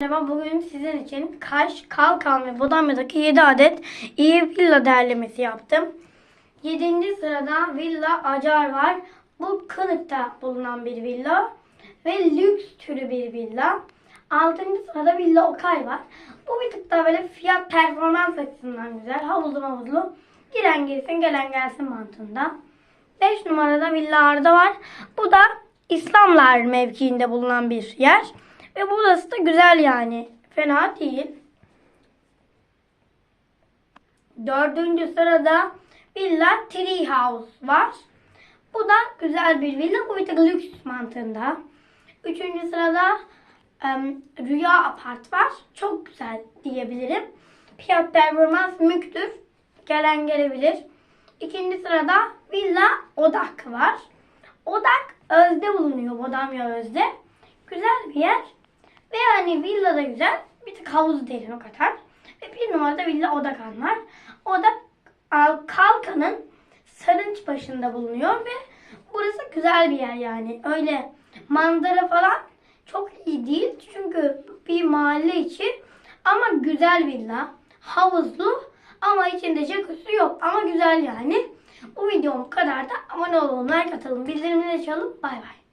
Merhaba, bugün sizin için Kaş, Kalkan ve Bodamya'daki 7 adet iyi villa derlemesi yaptım. 7. sırada Villa Acar var. Bu Kınık'ta bulunan bir villa ve lüks türü bir villa. 6. sırada Villa Okay var. Bu bir tık daha böyle fiyat performans açısından güzel. Havuzlu havuzlu. Giren girsin gelen gelsin mantığında. 5 numarada Villa Arda var. Bu da İslamlar mevkiinde bulunan bir yer. Ve burası da güzel yani. Fena değil. Dördüncü sırada Villa Tree House var. Bu da güzel bir villa. Bu bir tık lüks mantığında. Üçüncü sırada em, Rüya Apart var. Çok güzel diyebilirim. Fiyat performans müktür. Gelen gelebilir. İkinci sırada Villa Odak var. Odak Özde bulunuyor. Bodamya Özde. Güzel bir yer. Ve yani villa da güzel. Bir tık havuzu derin o kadar. Ve bir numarada Villa Odakan var. Odak e, Kalkan'ın Sarınç başında bulunuyor ve burası güzel bir yer yani. Öyle manzara falan çok iyi değil. Çünkü bir mahalle içi ama güzel villa. Havuzlu ama içinde jacuzzi yok ama güzel yani. Bu videom bu kadar da abone olun, like atalım, bildirimleri açalım. Bay bay.